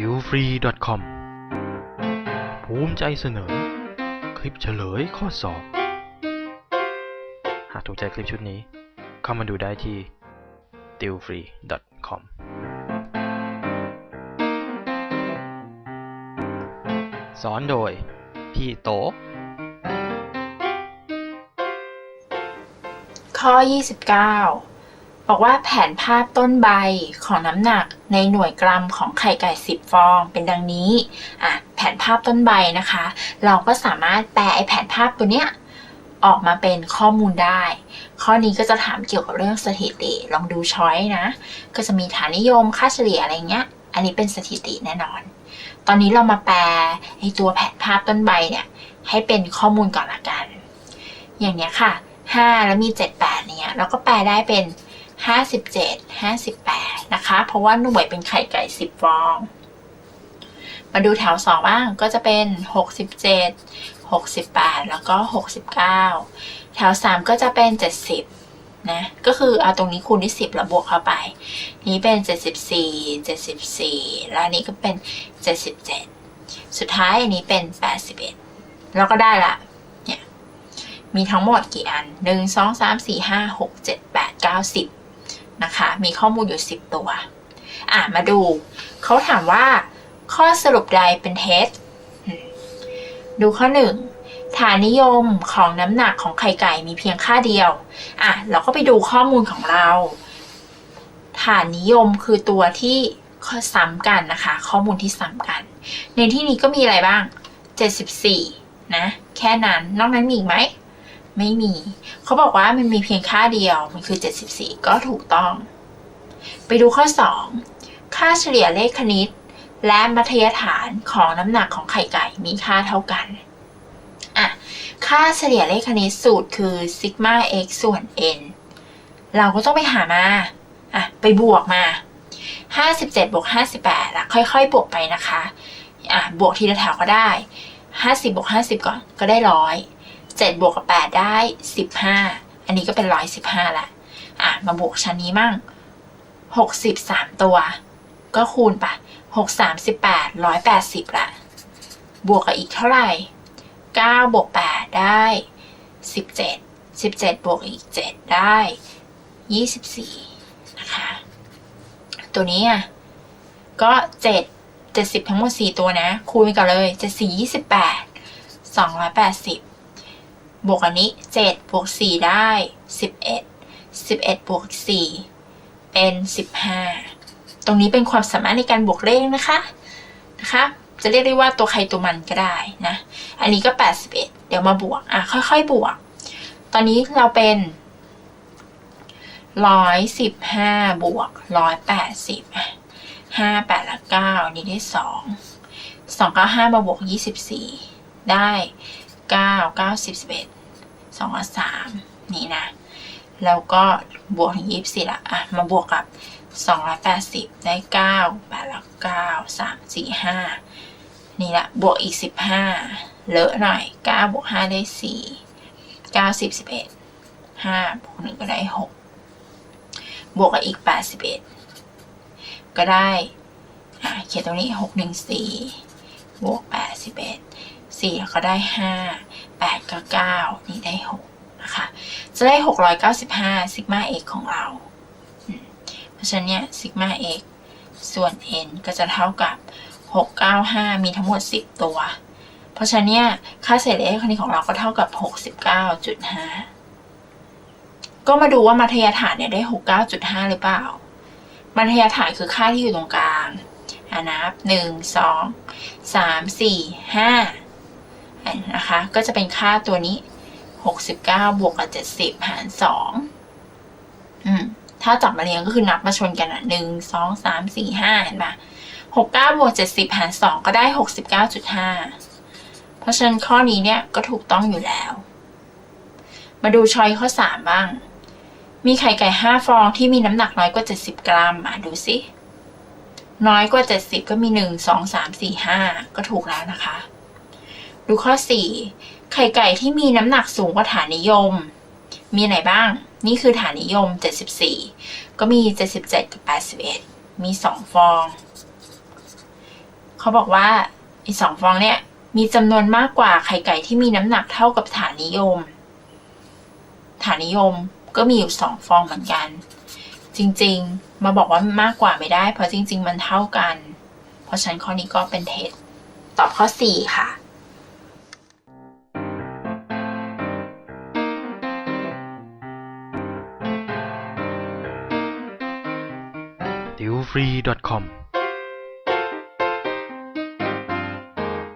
ติวฟรี .com ภูมิใจเสนอ คลิปเฉลยข้อสอบ หากถูกใจคลิปชุดนี้ เข้ามาดูได้ที่ t i w f r e e com สอนโดย พี่โต ข้อ 29 บอกว่าแผนภาพต้นใบของน้ำหนักในหน่วยกรัมของไข่ไก่ 10 ฟอง เป็นดังนี้อะแผนภาพต้นใบนะคะ เราก็สามารถแปลไอแผนภาพตัวเนี้ยออกมาเป็นข้อมูลได้ ข้อนี้ก็จะถามเกี่ยวกับเรื่องสถิติ ลองดูช้อยนะ ก็จะมีฐานนิยม ค่าเฉลี่ยอะไรเงี้ย อันนี้เป็นสถิติแน่นอน ตอนนี้เรามาแปลไอตัวแผนภาพต้นใบเนี่ยให้เป็นข้อมูลก่อนละกัน อย่างเนี้ยค่ะ 5 แล้วมี 7 8เนี่ยเราก็แปลได้เป็น 57 58 นะคะ เพราะว่าหน่วยเป็นไข่ไก่ 10 ฟอง มาดูแถว2บ้างก็จะเป็น 67 68 แล้วก็ 69 แถว 3 ก็จะเป็น 70 นะ ก็คือเอาตรงนี้คูณที่10 แล้วบวกเข้าไป นี้เป็น 74 74 แล้วนนี้ก็เป็น 77 สุดท้ายอันนี้เป็น 81 แล้วก็ได้ละมีทั้งหมดกี่อัน 1 2 3 4 5 6 7 8 9 10 นะคะ มีข้อมูลอยู่ 10 ตัว อะมาดู เขาถามว่า ข้อสรุปใดเป็นเท็จดูข้อ 1 ฐานนิยมของน้ำหนักของไข่ไก่มีเพียงค่าเดียว อะ เราก็ไปดูข้อมูลของเรา ฐานนิยมคือตัวที่ซ้ำกันนะคะ ข้อมูลที่ซ้ำกัน ในที่นี้ก็มีอะไรบ้าง 74 นะ แค่นั้น นอกนั้นมีอีกไหม ไม่มี เขาบอกว่ามันมีเพียงค่าเดียว มันคือ 74 ก็ถูกต้อง ไปดูข้อ 2 ค่าเฉลี่ยเลขคณิต และมัธยฐานของน้ำหนักของไข่ไก่มีค่าเท่ากันอะค่าเฉลี่ยเลขคณิตสูตรคือซิกมา x ส่วน n เราก็ต้องไปหามาอะไปบวกมา 57บวก58และค่อยๆ บวกไปนะคะอะบวกทีละแถวก็ได้ 50บวก50 ก่อนก็ได้ร้อย 7บวกกับ8ได้ 15 อันนี้ก็เป็น 115ละอะ มาบวกชั้นนี้มั่ง 63 ตัว ก็คูณไป6 38 180 ละ บวกกับอีกเท่าไหร่ 9 บวก 8 ได้ 17 17 บวกอีก 7 ได้ 24 นะคะ ตัวนี้อะ ก็ 7 70 ทั้งหมด 4 ตัวนะ คูณไปก่อนเลย 74 28 280 บวกอันนี้7บวก4ได้ 11 11บวก4เป็น 15 ตรงนี้เป็นความสามารถในการบวกเลขนะคะนะคะจะเรียกได้ว่าตัวใครตัวมันก็ได้นะ อันนี้ก็ 81 เดี๋ยวมาบวก อะ ค่อยๆ บวก ตอนนี้เราเป็น 115 บวก 180 5 8ละ9นี่ได้ 2 2 9 5มาบวก 24 ได้ เก้าเก้าสิบสิบเอ็ดสองร้อยสามนี่นะ แล้วก็บวกถึงยี่สิบสี่ละอะ มาบวกกับสองร้อยแปดสิบได้เก้าแปดละเก้าสามสี่ห้านี่ละ บวกอีกสิบห้าเลอะหน่อยเก้าบวกห้าได้สี่เก้าสิบสิบเอ็ดห้าบวกหนึ่งก็ได้หกบวกกับอีกแปดสิบเอ็ดก็ได้เขียนตรงนี้หกหนึ่งสี่บวกแปดสิบเอ็ด สี่ก็ได้ห้าแปดก็เก้านี่ได้หกนะคะ จะได้หกร้อยเก้าสิบห้าซิกมาเอกของเรา เพราะฉะนั้นเนี่ยซิกมาเอกส่วน n ก็จะเท่ากับหกเก้าห้ามีทั้งหมดสิบตัว เพราะฉะนั้นเนี่ยค่าเศษเลขคณิตของเราก็เท่ากับหกสิบเก้าจุดห้าก็มาดูว่ามัธยฐานเนี่ยได้หกเก้าจุดห้าหรือเปล่า มัธยฐานคือค่าที่อยู่ตรงกลางอะนับหนึ่งสองสามสี่ห้า นะคะ ก็จะเป็นค่าตัวนี้ 69 บวกกับ 70 หาร 2 อืม ถ้าจับมาเรียงก็คือนับมาชนกันอะ 1 2 3 4 5 เห็นปะ69 บวก 70 หาร 2 ก็ได้ 69.5 เพราะฉะนั้นข้อนี้เนี่ยก็ถูกต้องอยู่แล้ว มาดูชอยข้อ 3 บ้าง มีไข่ไก่ 5 ฟองที่มีน้ำหนักน้อยกว่า 70 กรัมอะดูสิน้อยกว่า 70 ก็มี 1 2 3 4 5 ก็ถูกแล้วนะคะ ดูข้อ 4 ไข่ไก่ที่มีน้ำหนักสูงกว่าฐานนิยม มีไหนบ้าง นี่คือฐานนิยม 74 ก็มี 77 กับ 81 มี 2 ฟอง เขาบอกว่าอ้สองฟองเนี่ยมีจำนวนมากกว่าไข่ไก่ที่มีน้ำหนักเท่ากับฐานนิยม ฐานนิยมก็มีอยู่สองฟองเหมือนกัน จริงๆ มาบอกว่ามากกว่าไม่ได้ เพราะจริง ๆ มันเท่ากัน เพราะฉะนั้นข้อนี้ก็เป็นเท็จตอบข้อ 4 ค่ะ ติวฟรี .com